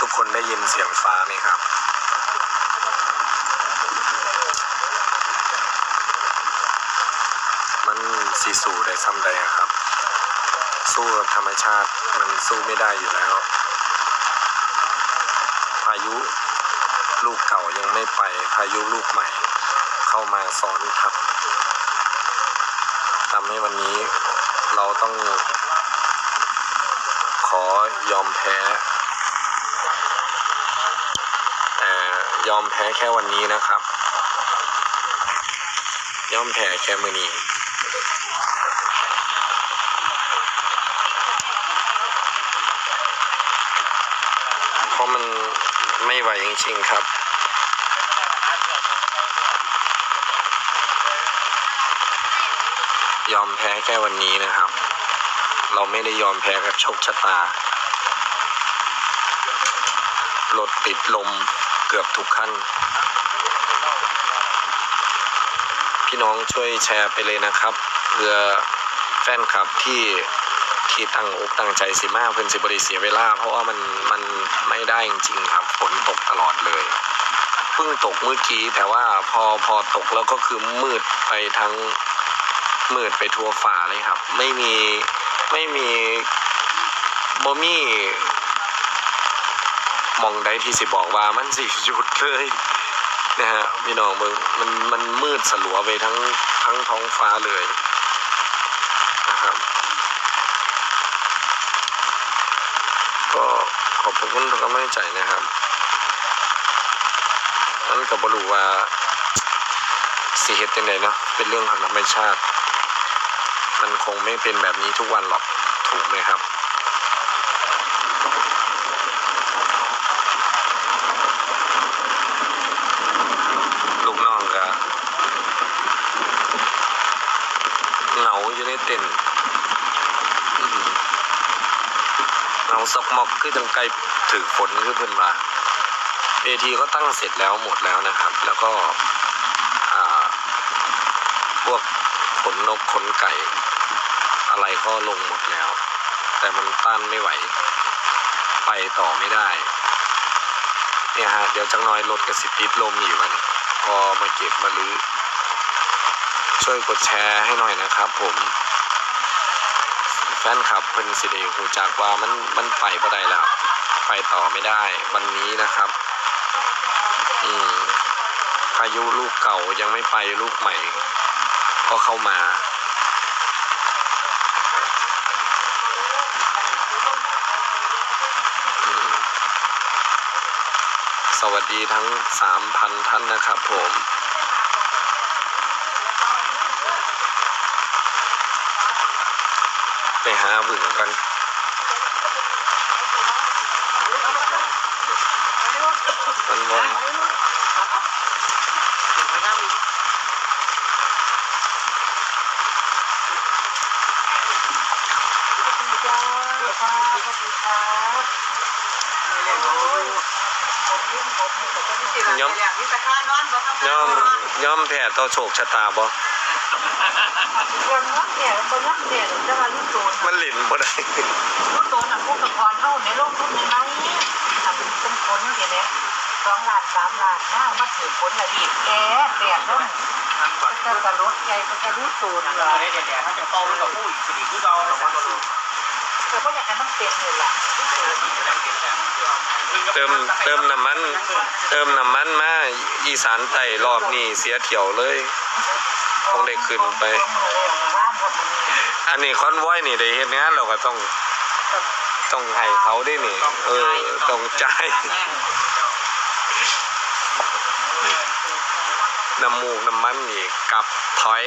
ทุกคนได้ยินเสียงฟ้าไหมครับ มันสีสู่ได้ซ้ำใดครับ สู้กับธรรมชาติมันสู้ไม่ได้อยู่แล้ว พายุลูกเก่ายังไม่ไปพายุลูกใหม่ เข้ามาซ้อนทับทำให้วันนี้เราต้องขอยอมแพ้ แต่ ยอมแพ้แค่วันนี้นะครับ ยอมแพ้แค่มือนี้เพราะมันไม่ไหวจริงๆครับยอมแพ้แค่วันนี้นะครับ เราไม่ได้ยอมแพ้กับโชคชะตา รถติดลม เกือบทุกขั้น พี่น้องช่วยแชร์ไปเลยนะครับเพื่อแฟนคลับที่ที่ตั้งอกตั้งใจสิมาเพื่อนสิบริเสียเวลา เพราะว่ามันมันไม่ได้จริงๆครับฝนตกตลอดเลยเพิ่งตกเมื่อกี้แต่ว่าพอพอตกแล้วก็คือมืดไปทั้งมืดไปทั่วฝ่าเลยครับ ไม่มีไม่มีบ่มี มองใดที่สิบอกว่ามันสิหยุดเลยนะฮะพี่น้องเบิงมันมันมืดสลัวไปทั้งทั้งท้องฟ้าเลยนะครับก็ขอบคุณทุกกำลังใจนะครับนั้นกับบรูว่าสีเหตุยังไงเนาะเป็นเรื่องของธรรมชาติ มันคงไม่เป็นแบบนี้ทุกวันหรอกถูกไหมครับ ลูกน้องก็เหงาอยู่ใน เต็นท์อื้อหือเหงาซอกมอกคือจังไกลถือฝนคือเพิ่นว่าเวทีก็ตั้งเสร็จแล้วหมดแล้วนะครับ แล้วก็พวกขนนกขนไก่ อะไรก็ลงหมดแล้ว แต่มันต้านไม่ไหว ไปต่อไม่ได้ เนี่ยฮะ เดี๋ยวจังน้อยรถกระสิบติดลมอยู่มัน พอมาเก็บมาลื้อช่วยกดแชร์ให้หน่อยนะครับผม แฟนคลับเพิ่นสิเดหูจากว่ามันมันไปบ่ได้แล้วไปต่อไม่ได้ วันนี้นะครับ อืมพายุลูกเก่ายังไม่ไปลูกใหม่ ก็เข้ามาสวัสดีทั้งสามพันท่านนะครับผม ไป หาบึ่งกันมันมองจ้าครับขอบคุณครับโอ้ยผมยิ้มผมนี่แต่ก็ไม่ติดอะไรอย่างนี้แต่ข้านอนบ่ทำย่อมย่อมแผ่ต่อโชคชะตาบ่คนนักเนี่ยคนนักเนี่ยจะมาลูก โจรมันหลินบ่ได้ลูกโจรอะพวกตะกอนเท่าในโลกทุกในไหมทำเป็นคนเห็นไหมสองล้านสามล้านห้ามาถือคนละรีบแก่แปดล้นจะสลดใจก็จะรู้โจรเหรอเด็ดๆถ้าจะโตมันกับผู้อีกสี่คือเราเราก็ดูแต่ก็อยากให้มันเป็นเลยล่ะลูกโจรเติมเติมน้ำมัน เติมน้ำมันมาอีสานใต้รอบนี้เสียเที่ยวเลย คงได้ขึ้นไป อันนี้คอนไว้นี่ได้เฮ็ดงานเราก็ต้องต้องให้เขาได้นี่ เออต้องจ่ายน้ำมูกน้ำมันนี่กลับถอย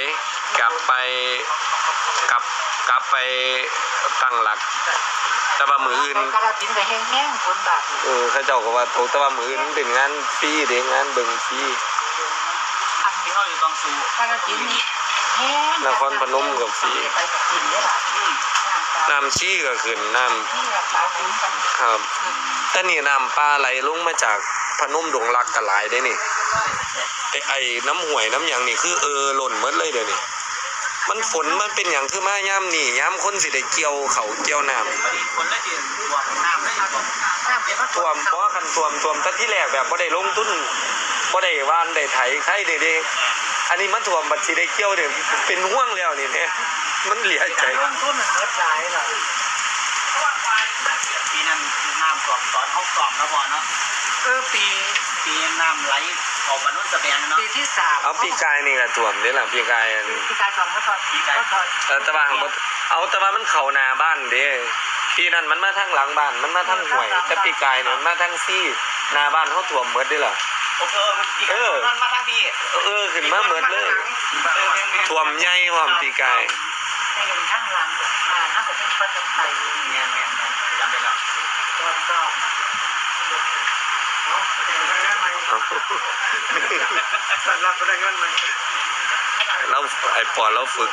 กลับไปกลับกลับไปตั้งหลักแต่ว่ามืออื่นกระตินไปแห้งๆคนแบบเออเขาเจ้าก็ว่าโตแต่ว่ามืออื่นเป็นงานฟรีเด้งานเบิ่งฟรีอันที่ เขาอยู่ตองซูกระตินนี่แห้งนครพนมกับฟรีไปกับกินได้หรอน้ำชี้ก็ขึ้นน้ที่ราคาคุ้มกันำครับแต่นี่น้ำปลาไหลลงมาจากพนมดงรักกะหลายได้นี่ไอ้ไอ้น้ำห่วยน้ำหยังนี่คือเออหล่นหมดเลยเดี๋ยวนี้มันฝนมันเป็นอย่างคือมาย่ำนี่ย่ำคนสิได้เกี่ยวเขาเกี่ยวน้ำคนละเดือนตัวน้ำได้ยังบ่น้ำเดี๋ยวมันท่วมเพราะว่าคันท่วมท่วมแต่ที่แรกแบบบ่ได้ลงทุนบ่ได้วานได้ไถไข่เด้เด้ อันนี้มันท่วมบัดสิได้เกี่ยวเนี่ยเป็นห่วงแล้วนี่แท้มันเหลียใจลงทุนมันเกิดหลายหรอปีนั้นน้ำกล่อมตอนเขากล่อมแล้วพอเนาะเออปีปีน้ำไหลออกมานุ่นสะแบงเนาะปีที่สามเอาปีกายนี่ก็ท่วมเด้ล่ะปีกายอันปีกายสองเมื่อตอนปีกายตอนเออแต่ว่าบ่เอาแต่ว่ามันเข้าหน้าบ้านเด้ปีนั้นมันมาทางหลังบ้านมันมาทางห้วย แต่ปีกายเนี่ยมันมาทางซี่หน้าบ้านเฮาท่วมหมดเด้ล่ะ โอ้เออมันมาทางที่เออขึ้นมาหมดเลยท่วมใหญ่พร้อมปีกาย ในข้างหลังอ่าน่าจะเป็นประจำไทยเมียนเมียนจำได้แล้วตอนก็เราไอ้ปอนเราฝึก